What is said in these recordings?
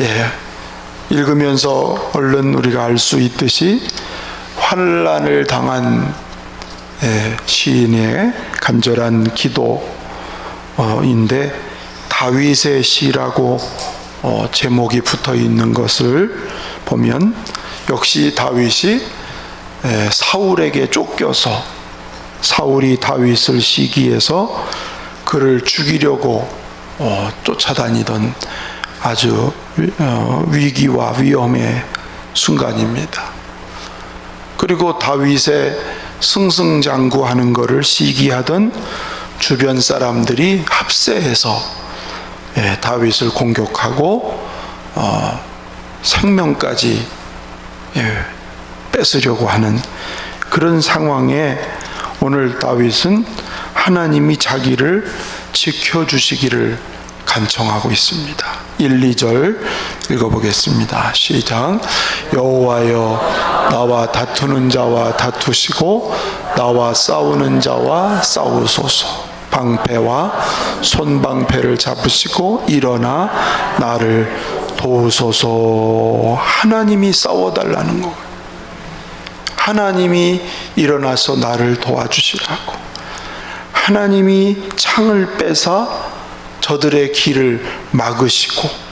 예, 읽으면서 얼른 우리가 알 수 있듯이 환란을 당한 예, 시인의 간절한 기도인데 다윗의 시라고 어, 제목이 붙어 있는 것을 보면 역시 다윗이 예, 사울에게 쫓겨서 사울이 다윗을 시기해서 그를 죽이려고 어, 쫓아다니던 아주 위- 어, 위기와 위험의 순간입니다. 그리고 다윗의 승승장구하는 것을 시기하던 주변 사람들이 합세해서 예, 다윗을 공격하고 어, 생명까지 예, 뺏으려고 하는 그런 상황에 오늘 다윗은 하나님이 자기를 지켜주시기를 간청하고 있습니다. 1, 2절 읽어보겠습니다. 시작. 여호와여 나와 다투는 자와 다투시고 나와 싸우는 자와 싸우소서. 방패와 손방패를 잡으시고 일어나 나를 도우소서. 하나님이 싸워달라는 거예요. 하나님이 일어나서 나를 도와주시라고. 하나님이 창을 빼사 저들의 길을 막으시고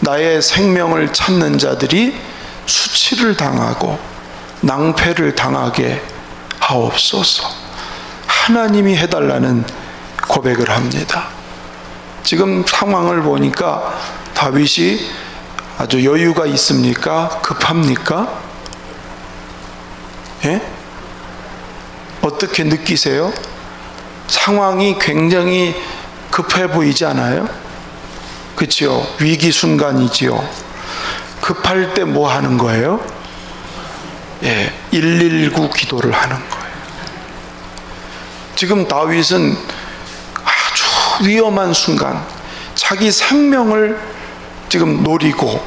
나의 생명을 찾는 자들이 수치를 당하고 낭패를 당하게 하옵소서. 하나님이 해달라는 고백을 합니다. 지금 상황을 보니까 다윗이 아주 여유가 있습니까? 급합니까? 예? 어떻게 느끼세요? 상황이 굉장히 급해 보이지 않아요? 그치요? 위기 순간이지요. 급할 때 뭐 하는 거예요? 예, 119 기도를 하는 거예요. 지금 다윗은 아주 위험한 순간, 자기 생명을 지금 노리고,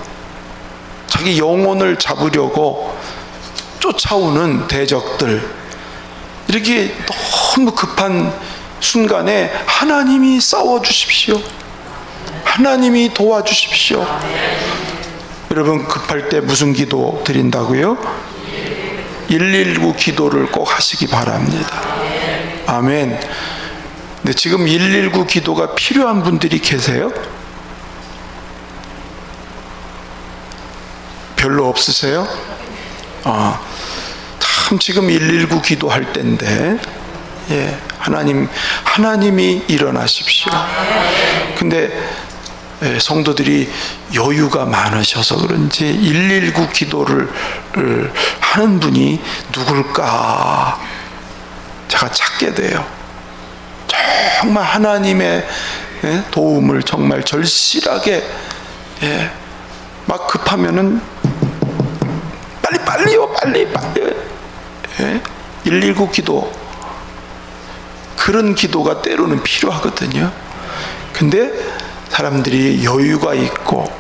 자기 영혼을 잡으려고 쫓아오는 대적들, 이렇게 너무 급한 순간에 하나님이 싸워주십시오. 하나님이 도와주십시오. 여러분 급할 때 무슨 기도 드린다고요? 119 기도를 꼭 하시기 바랍니다. 아멘. 근데 지금 119 기도가 필요한 분들이 계세요? 별로 없으세요? 아, 참 지금 119 기도할 때인데, 예, 하나님, 하나님이 일어나십시오. 근데 예, 성도들이 여유가 많으셔서 그런지 119 기도를 을 하는 분이 누굴까 제가 찾게 돼요. 정말 하나님의 예, 도움을 정말 절실하게 예, 막 급하면은 빨리 빨리요 빨리 빨리 예, 119 기도 그런 기도가 때로는 필요하거든요. 근데 사람들이 여유가 있고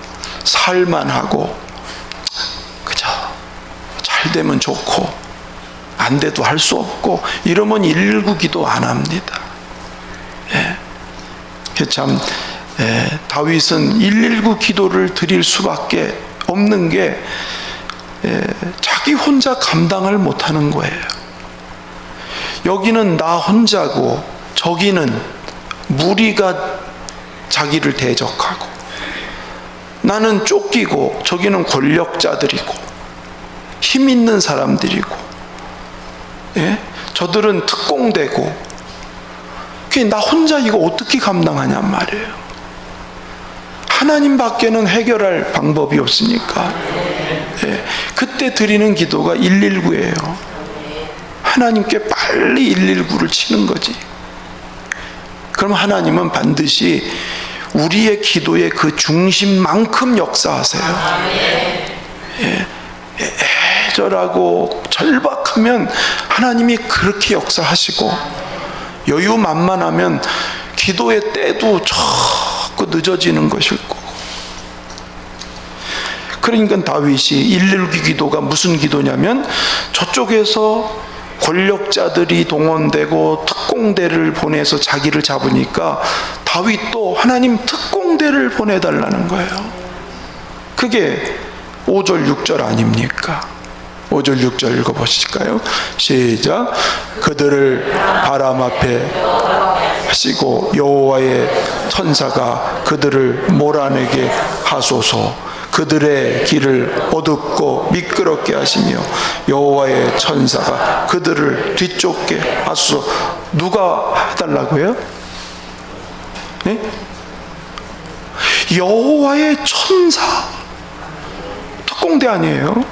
살만하고 그죠 잘 되면 좋고 안 돼도 할 수 없고 이러면 119 기도 안 합니다. 예. 그참 예, 다윗은 119 기도를 드릴 수밖에 없는 게 예, 자기 혼자 감당을 못하는 거예요. 여기는 나 혼자고 저기는 무리가 자기를 대적하고 나는 쫓기고 저기는 권력자들이고 힘 있는 사람들이고 예? 저들은 특공대고 그게 나 혼자 이거 어떻게 감당하냔 말이에요. 하나님 밖에는 해결할 방법이 없으니까 예, 그때 드리는 기도가 119예요. 하나님께 빨리 119를 치는 거지. 그럼 하나님은 반드시 우리의 기도의 그 중심만큼 역사하세요. 예, 예, 애절하고 절박하면 하나님이 그렇게 역사하시고 여유 만만하면 기도의 때도 자꾸 늦어지는 것일 거고. 그러니까 다윗이 119 기도가 무슨 기도냐면 저쪽에서 권력자들이 동원되고 특공대를 보내서 자기를 잡으니까 다윗도 하나님 특공대를 보내달라는 거예요. 그게 5절 6절 아닙니까? 5절 6절 읽어보실까요? 시작 그들을 바람 앞에 하시고 여호와의 천사가 그들을 몰아내게 하소서 그들의 길을 어둡고 미끄럽게 하시며 여호와의 천사가 그들을 뒤쫓게 하소서 누가 해달라고요? 네? 여호와의 천사 특공대 아니에요?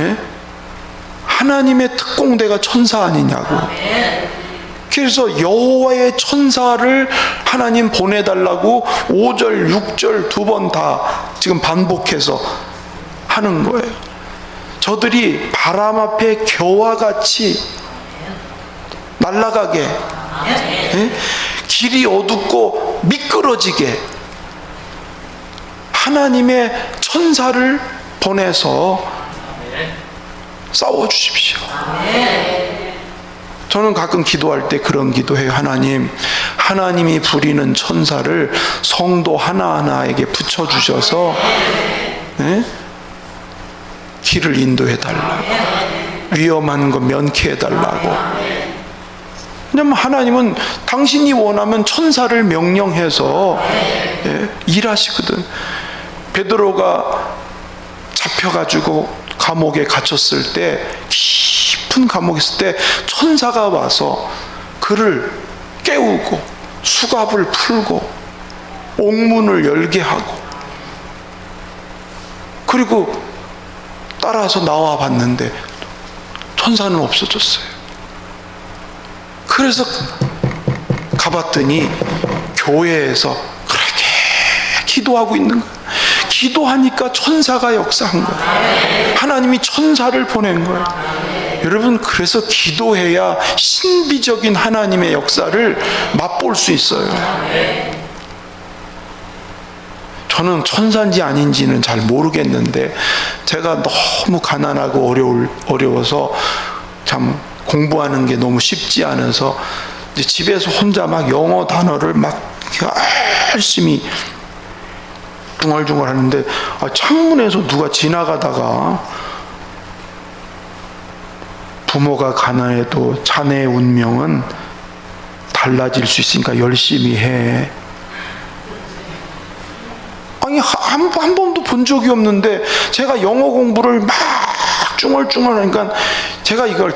예? 하나님의 특공대가 천사 아니냐고. 그래서 여호와의 천사를 하나님 보내달라고 5절, 6절 두 번 다 지금 반복해서 하는 거예요. 저들이 바람 앞에 겨와 같이 날아가게, 예? 길이 어둡고 미끄러지게 하나님의 천사를 보내서 싸워 주십시오. 저는 가끔 기도할 때 그런 기도해요. 하나님, 하나님이 부리는 천사를 성도 하나하나에게 붙여 주셔서, 네? 길을 인도해 달라고. 위험한 거 면케해 달라고. 왜냐면 하나님은 당신이 원하면 천사를 명령해서 예, 일하시거든. 베드로가 잡혀가지고 감옥에 갇혔을 때 깊은 감옥에 있을 때 천사가 와서 그를 깨우고 수갑을 풀고 옥문을 열게 하고 그리고 따라서 나와 봤는데 천사는 없어졌어요. 그래서 가봤더니 교회에서 그렇게 기도하고 있는 거예요. 기도하니까 천사가 역사한 거예요. 하나님이 천사를 보낸 거예요. 여러분, 그래서 기도해야 신비적인 하나님의 역사를 맛볼 수 있어요. 저는 천사인지 아닌지는 잘 모르겠는데, 제가 너무 가난하고 어려울, 어려워서 참 공부하는 게 너무 쉽지 않아서 집에서 혼자 막 영어 단어를 막 열심히 중얼중얼 하는데 아, 창문에서 누가 지나가다가 부모가 가난해도 자네의 운명은 달라질 수 있으니까 열심히 해. 아니 한, 한 번도 본 적이 없는데 제가 영어 공부를 막 중얼중얼 하니까 제가 이걸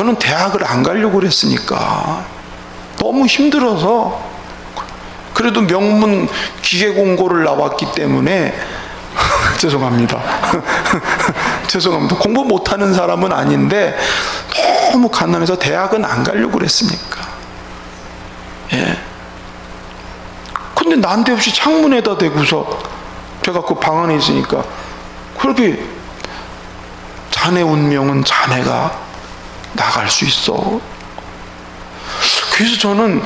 저는 대학을 안 가려고 그랬으니까 너무 힘들어서 그래도 명문 기계 공고를 나왔기 때문에 죄송합니다. 죄송합니다. 공부 못하는 사람은 아닌데 너무 가난해서 대학은 안 가려고 그랬으니까. 예. 근데 난데없이 창문에다 대고서 제가 그 방 안에 있으니까 그렇게 자네 운명은 자네가 나갈 수 있어. 그래서 저는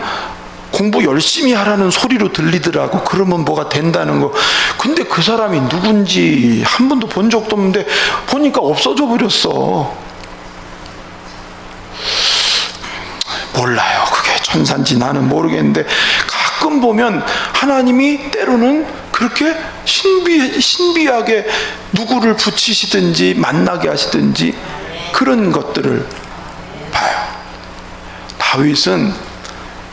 공부 열심히 하라는 소리로 들리더라고. 그러면 뭐가 된다는 거. 근데 그 사람이 누군지 한 번도 본 적도 없는데 보니까 없어져 버렸어. 몰라요. 그게 천산지 나는 모르겠는데 가끔 보면 하나님이 때로는 그렇게 신비, 신비하게 누구를 붙이시든지 만나게 하시든지 그런 것들을. 다윗은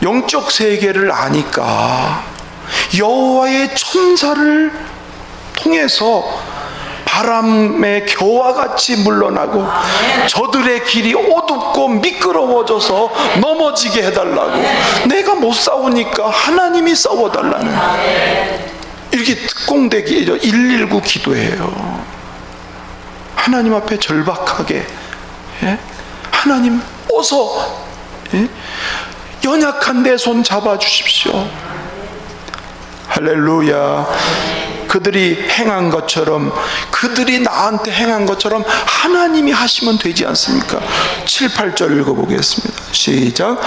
영적 세계를 아니까 여호와의 천사를 통해서 바람의 겨와 같이 물러나고 저들의 길이 어둡고 미끄러워져서 넘어지게 해달라고 내가 못 싸우니까 하나님이 싸워달라는 이렇게 특공대기 119 기도해요 하나님 앞에 절박하게 예? 하나님 어서 예? 연약한 내 손 잡아 주십시오. 할렐루야. 그들이 행한 것처럼 그들이 나한테 행한 것처럼 하나님이 하시면 되지 않습니까? 7, 8절 읽어보겠습니다. 시작.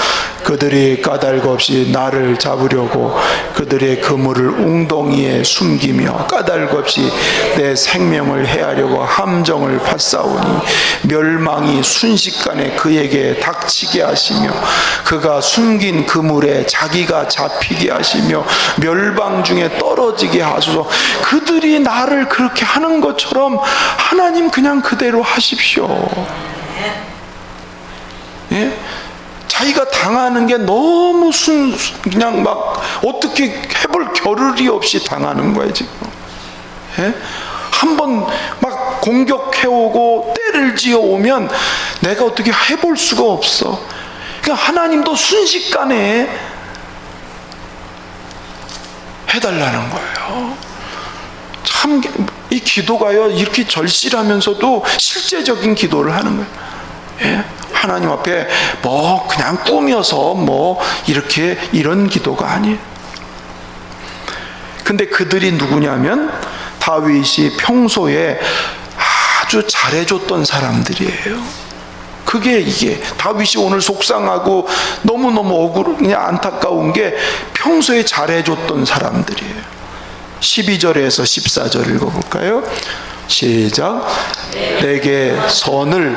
그들이 까닭 없이 나를 잡으려고 그들의 그물을 웅덩이에 숨기며 까닭 없이 내 생명을 해하려고 함정을 파싸우니 멸망이 순식간에 그에게 닥치게 하시며 그가 숨긴 그물에 자기가 잡히게 하시며 멸방 중에 떨어 떨어지게 하소서. 그들이 나를 그렇게 하는 것처럼 하나님 그냥 그대로 하십시오. 예? 자기가 당하는 게 너무 순 그냥 막 어떻게 해볼 겨를이 없이 당하는 거예요 지금. 예? 한번 막 공격해오고 때를 지어오면 내가 어떻게 해볼 수가 없어. 그러니까 하나님도 순식간에 해달라는 거예요. 참 이 기도가요 이렇게 절실하면서도 실제적인 기도를 하는 거예요. 예? 하나님 앞에 뭐 그냥 꾸며서 뭐 이렇게 이런 기도가 아니에요. 근데 그들이 누구냐면 다윗이 평소에 아주 잘해줬던 사람들이에요. 그게 이게 다윗이 오늘 속상하고 너무너무 억울 그냥 안타까운 게 평소에 잘해줬던 사람들이에요. 12절에서 14절 읽어볼까요? 시작. 내게 선을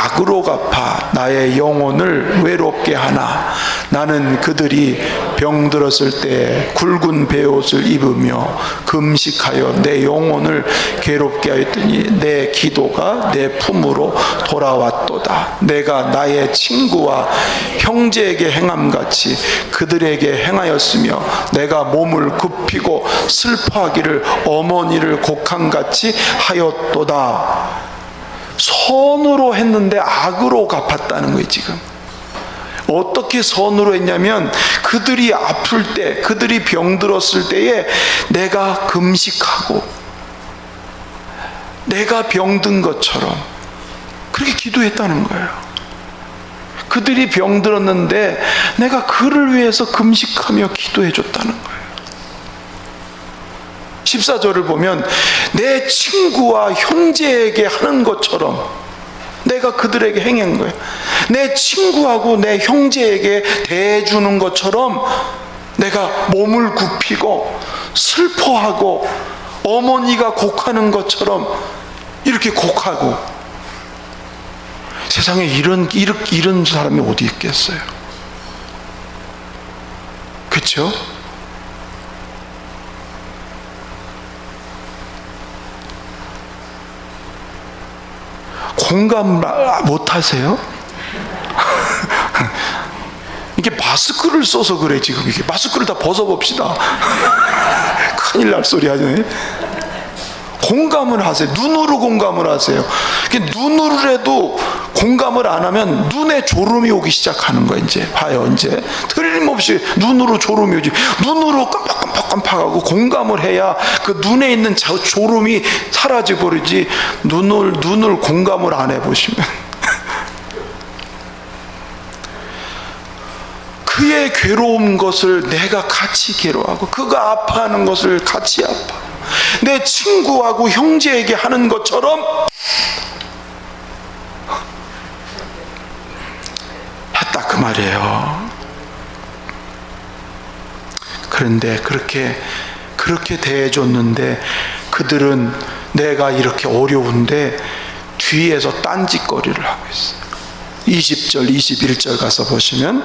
악으로 갚아 나의 영혼을 외롭게 하나. 나는 그들이 병들었을 때 굵은 베옷을 입으며 금식하여 내 영혼을 괴롭게 하였더니 내 기도가 내 품으로 돌아왔도다. 내가 나의 친구와 형제에게 행함같이 그들에게 행하였으며 내가 몸을 굽히고 슬퍼하기를 어머니를 곡함같이 하였도다 선으로 했는데 악으로 갚았다는 거예요 지금. 어떻게 선으로 했냐면 그들이 아플 때 그들이 병들었을 때에 내가 금식하고 내가 병든 것처럼 그렇게 기도했다는 거예요. 그들이 병들었는데 내가 그를 위해서 금식하며 기도해 줬다는 거예요 14절을 보면 내 친구와 형제에게 하는 것처럼 내가 그들에게 행한 거예요. 내 친구하고 내 형제에게 대해주는 것처럼 내가 몸을 굽히고 슬퍼하고 어머니가 곡하는 것처럼 이렇게 곡하고 세상에 이런 이런, 이런 사람이 어디 있겠어요? 그렇죠? 공감 못 하세요? 이게 마스크를 써서 그래 지금 이게 마스크를 다 벗어봅시다. 큰일 날 소리 하네. 공감을 하세요. 눈으로 공감을 하세요. 눈으로 해도 공감을 안 하면 눈에 졸음이 오기 시작하는 거야 이제 봐요 이제 틀림없이 눈으로 졸음이 오지 눈으로 깜빡깜빡 깜빡하고 공감을 해야 그 눈에 있는 저 졸음이 사라져 버리지 눈을 눈을 공감을 안 해보시면 그의 괴로운 것을 내가 같이 괴로워하고 그가 아파하는 것을 같이 아파 내 친구하고 형제에게 하는 것처럼 했다 그 말이에요. 그런데 그렇게 그렇게 대해줬는데 그들은 내가 이렇게 어려운데 뒤에서 딴짓거리를 하고 있어요. 20절, 21절 가서 보시면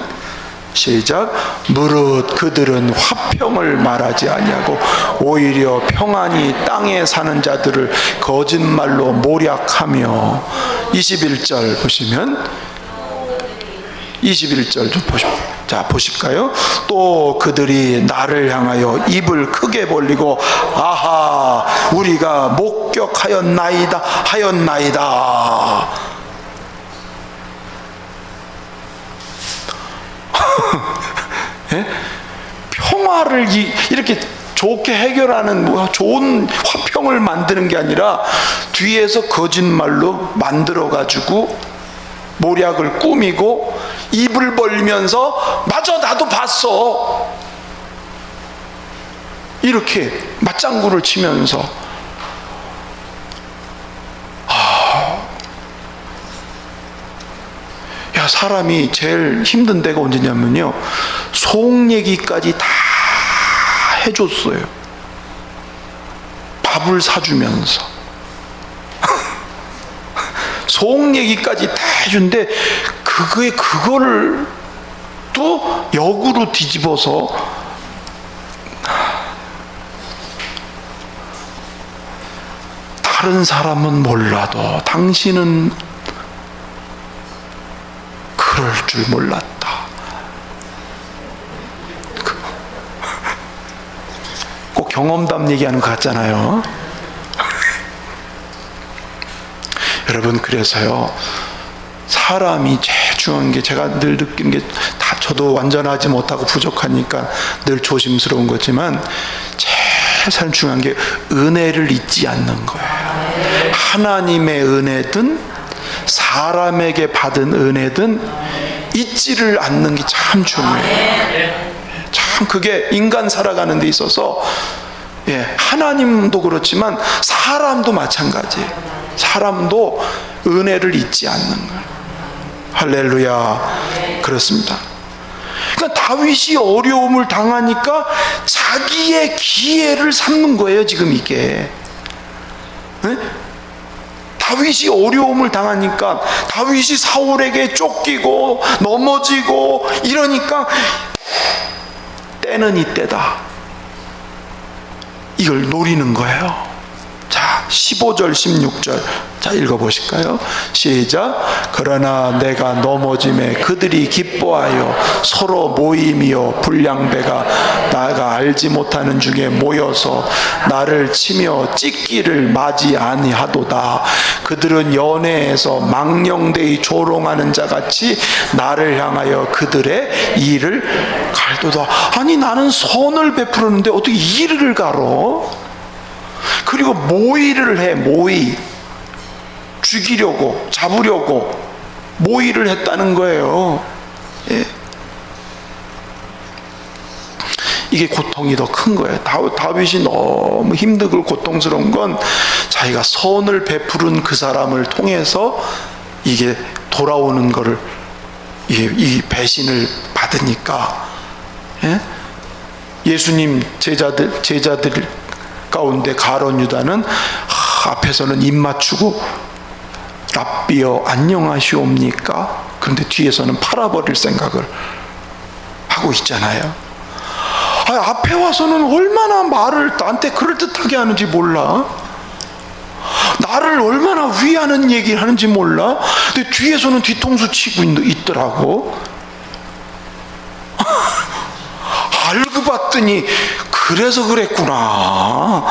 시작 무릇 그들은 화평을 말하지 아니하고 오히려 평안히 땅에 사는 자들을 거짓말로 모략하며 21절 보시면 21절 좀 보시, 자, 보실까요? 또 그들이 나를 향하여 입을 크게 벌리고, 아하, 우리가 목격하였나이다, 하였나이다. 예? 평화를 이, 이렇게 좋게 해결하는 뭐 좋은 화평을 만드는 게 아니라 뒤에서 거짓말로 만들어 가지고 모략을 꾸미고 입을 벌리면서 맞아 나도 봤어. 이렇게 맞장구를 치면서. 아, 야 사람이 제일 힘든 데가 언제냐면요. 속 얘기까지 다 해줬어요. 밥을 사주면서. 속 얘기까지 다 해준데 그거에 그거를 또 역으로 뒤집어서 다른 사람은 몰라도 당신은 그럴 줄 몰랐다. 그 꼭 경험담 얘기하는 것 같잖아요. 여러분, 그래서요. 사람이 제일 중요한 게 제가 늘 느끼는 게 다 저도 완전하지 못하고 부족하니까 늘 조심스러운 거지만 제일 사람 중요한 게 은혜를 잊지 않는 거예요. 하나님의 은혜든 사람에게 받은 은혜든 잊지를 않는 게 참 중요해요. 참 그게 인간 살아가는 데 있어서 예, 하나님도 그렇지만 사람도 마찬가지예요. 사람도 은혜를 잊지 않는 거예요. 할렐루야. 그렇습니다. 그러니까 다윗이 어려움을 당하니까 자기의 기회를 삼는 거예요, 지금 이게. 네? 다윗이 어려움을 당하니까 다윗이 사울에게 쫓기고 넘어지고 이러니까 때는 이때다. 이걸 노리는 거예요. 자, 15절, 16절. 자, 읽어보실까요? 시작. 그러나 내가 넘어짐에 그들이 기뻐하여 서로 모임이요 불량배가 나가 알지 못하는 중에 모여서 나를 치며 찢기를 맞이 아니하도다. 그들은 연애에서 망령되이 조롱하는 자 같이 나를 향하여 그들의 일을 갈도다. 아니 나는 선을 베풀었는데 어떻게 일을 가로? 그리고 모의를 해 모의 죽이려고 잡으려고 모의를 했다는 거예요. 예. 이게 고통이 더 큰 거예요. 다, 다윗이 너무 힘들고 고통스러운 건 자기가 선을 베푸른 그 사람을 통해서 이게 돌아오는 거를 이, 이 배신을 받으니까 예? 예수님 제자들 제자들 가운데 가론 유다는 하, 앞에서는 입 맞추고 랍비여 안녕하시옵니까? 그런데 뒤에서는 팔아버릴 생각을 하고 있잖아요. 아, 앞에 와서는 얼마나 말을 나한테 그럴듯하게 하는지 몰라. 나를 얼마나 위하는 얘기를 하는지 몰라. 근데 뒤에서는 뒤통수 치고 있, 있더라고. 알고 봤더니 그래서 그랬구나.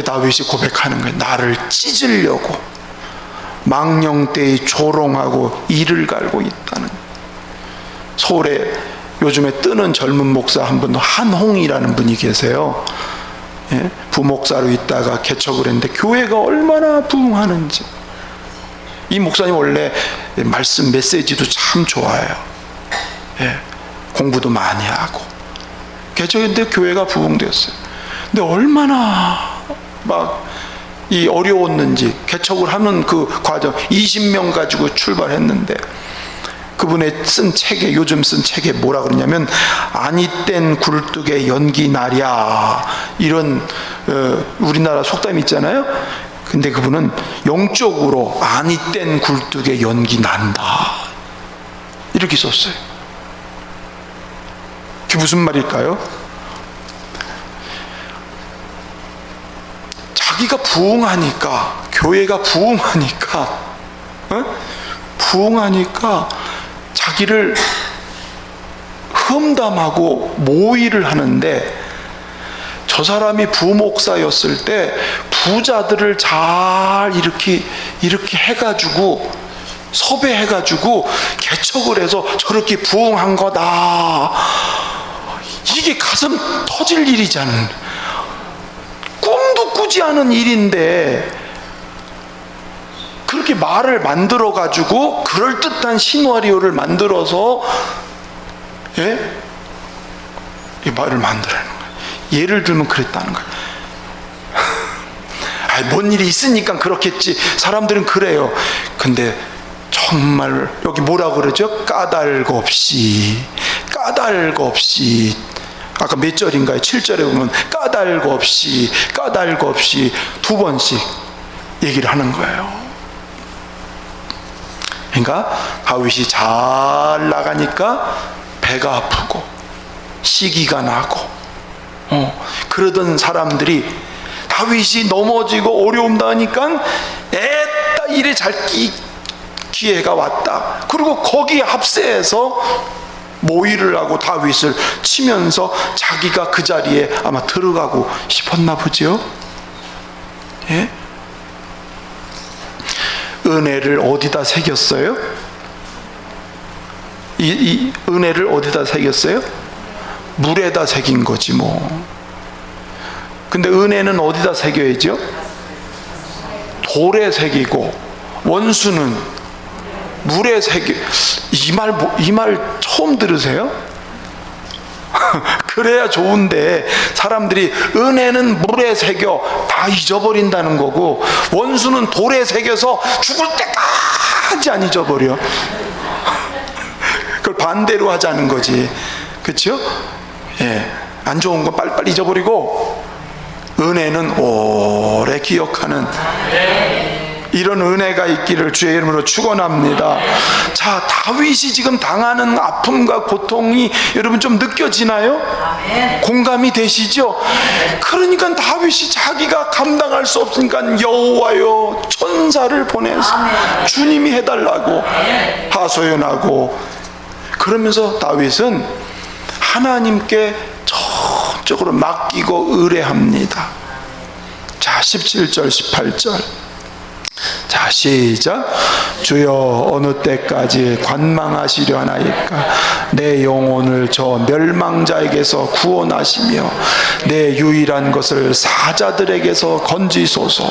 다윗이 고백하는 거예요. 나를 찢으려고 망령되이 조롱하고 이를 갈고 있다는. 서울에 요즘에 뜨는 젊은 목사 한 분도 한홍이라는 분이 계세요. 예? 부목사로 있다가 개척을 했는데 교회가 얼마나 부흥하는지. 이 목사님 원래 말씀 메시지도 참 좋아요. 예, 공부도 많이 하고. 개척인데 교회가 부흥되었어요. 근데 얼마나 막 이 어려웠는지 개척을 하는 그 과정 20명 가지고 출발했는데 그분의 쓴 책에 요즘 쓴 책에 뭐라 그러냐면 아니 땐 굴뚝에 연기 나랴 이런 어, 우리나라 속담 있잖아요. 근데 그분은 영적으로 아니 땐 굴뚝에 연기 난다 이렇게 썼어요. 그게 무슨 말일까요? 자기가 부흥하니까 교회가 부흥하니까 어? 부흥하니까 자기를 험담하고 모의를 하는데 저 사람이 부목사였을 때 부자들을 잘 이렇게 이렇게 해가지고 섭외해가지고 개척을 해서 저렇게 부흥한 거다. 이게 가슴 터질 일이잖아. 꿈도 꾸지 않은 일인데 그렇게 말을 만들어 가지고 그럴 듯한 시나리오를 만들어서 예? 이 말을 만들라는 거예요. 예를 들면 그랬다는 거예요. 아, 뭔 일이 있으니까 그렇겠지. 사람들은 그래요. 근데 정말 여기 뭐라 그러죠? 까닭 없이 까닭 없이 아까 몇 절인가요? 7절에 보면 까닭 없이 까닭 없이 두 번씩 얘기를 하는 거예요. 그러니까 다윗이 잘 나가니까 배가 아프고 시기가 나고 어, 그러던 사람들이 다윗이 넘어지고 어려움 당하니까 애따 일에 잘 끼, 기회가 왔다. 그리고 거기 합세해서 모의를 하고 다윗을 치면서 자기가 그 자리에 아마 들어가고 싶었나 보죠. 예? 은혜를 어디다 새겼어요? 이, 이 은혜를 어디다 새겼어요? 물에다 새긴 거지 뭐. 근데 은혜는 어디다 새겨야죠? 돌에 새기고 원수는 물에 새기 이말 이 말 처음 들으세요? 그래야 좋은데 사람들이 은혜는 물에 새겨 다 잊어버린다는 거고 원수는 돌에 새겨서 죽을 때까지 안 잊어버려. 그걸 반대로 하자는 거지. 그렇죠? 예. 안 좋은 건 빨리빨리 잊어버리고 은혜는 오래 기억하는 이런 은혜가 있기를 주의 이름으로 축원합니다. 자, 다윗이 지금 당하는 아픔과 고통이 여러분 좀 느껴지나요? 공감이 되시죠? 그러니까 다윗이 자기가 감당할 수 없으니까 여호와여 천사를 보내서 주님이 해달라고 하소연하고 그러면서 다윗은 하나님께 전적으로 맡기고 의뢰합니다. 자, 17절, 18절. 자 시작. 주여 어느 때까지 관망하시려 하나이까? 내 영혼을 저 멸망자에게서 구원하시며 내 유일한 것을 사자들에게서 건지소서.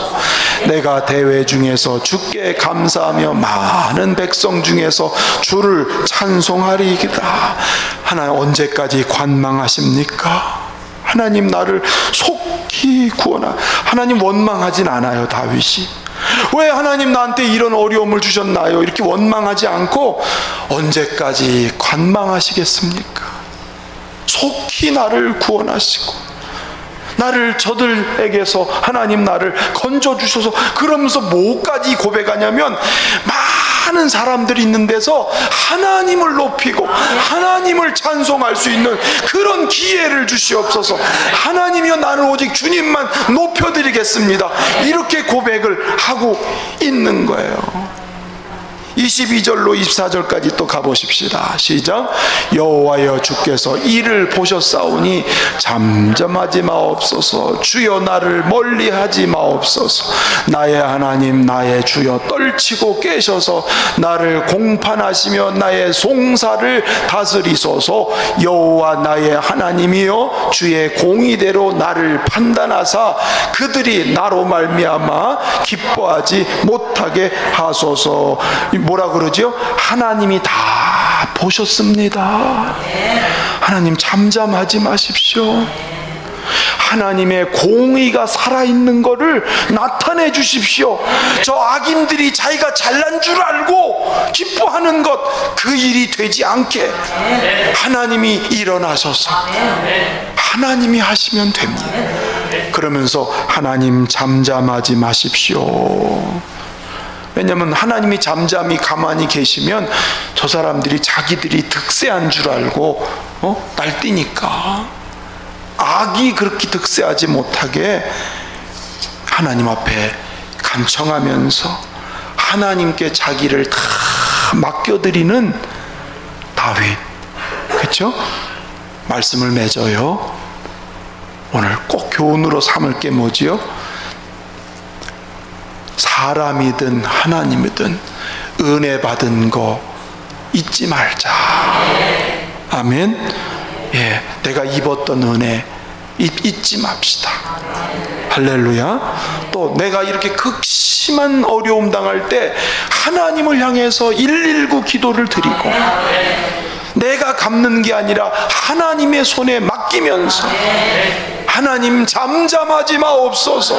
내가 대회 중에서 주께 감사하며 많은 백성 중에서 주를 찬송하리이다. 하나님 언제까지 관망하십니까? 하나님 나를 속히 구원하 하나님 원망하진 않아요 다윗이 왜 하나님 나한테 이런 어려움을 주셨나요? 이렇게 원망하지 않고 언제까지 관망하시겠습니까? 속히 나를 구원하시고 나를 저들에게서 하나님 나를 건져 주셔서 그러면서 뭐까지 고백하냐면 많은 사람들이 있는 데서 하나님을 높이고 하나님을 찬송할 수 있는 그런 기회를 주시옵소서. 하나님이여 나는 오직 주님만 높여드리겠습니다. 이렇게 고백을 하고 있는 거예요 22절로 24절까지 또 가보십시다. 시작. 여호와여 주께서 이를 보셨사오니 잠잠하지 마옵소서. 주여 나를 멀리하지 마옵소서. 나의 하나님 나의 주여 떨치고 깨셔서 나를 공판하시며 나의 송사를 다스리소서. 여호와 나의 하나님이여 주의 공의대로 나를 판단하사 그들이 나로 말미암아 기뻐하지 못하게 하소서. 뭐라 그러죠? 하나님이 다 보셨습니다. 하나님 잠잠하지 마십시오. 하나님의 공의가 살아있는 것을 나타내 주십시오. 저 악인들이 자기가 잘난 줄 알고 기뻐하는 것, 그 일이 되지 않게 하나님이 일어나셔서 하나님이 하시면 됩니다. 그러면서 하나님 잠잠하지 마십시오. 왜냐하면 하나님이 잠잠히 가만히 계시면 저 사람들이 자기들이 득세한 줄 알고 어? 날뛰니까 악이 그렇게 득세하지 못하게 하나님 앞에 간청하면서 하나님께 자기를 다 맡겨드리는 다윗 그렇죠? 말씀을 맺어요 오늘 꼭 교훈으로 삼을 게 뭐지요? 사람이든 하나님이든 은혜 받은 거 잊지 말자. 아멘. 예, 내가 입었던 은혜 잊, 잊지 맙시다. 할렐루야. 또 내가 이렇게 극심한 어려움 당할 때 하나님을 향해서 119 기도를 드리고 내가 갚는 게 아니라 하나님의 손에 맡기면서 하나님 잠잠하지 마옵소서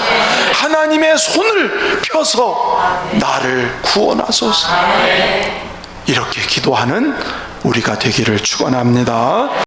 하나님의 손을 펴서 나를 구원하소서 이렇게 기도하는 우리가 되기를 축원합니다.